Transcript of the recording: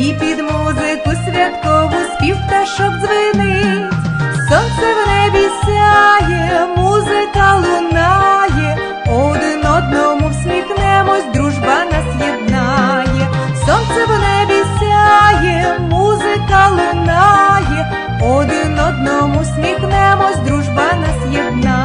І під музику святкову спів пташок дзвенить, сонце в небі сяє, музика лунає, один одному всміхнемось, дружба нас єднає, сонце в небі сяє, музика лунає, один одному всміхнемось, дружба нас єднає.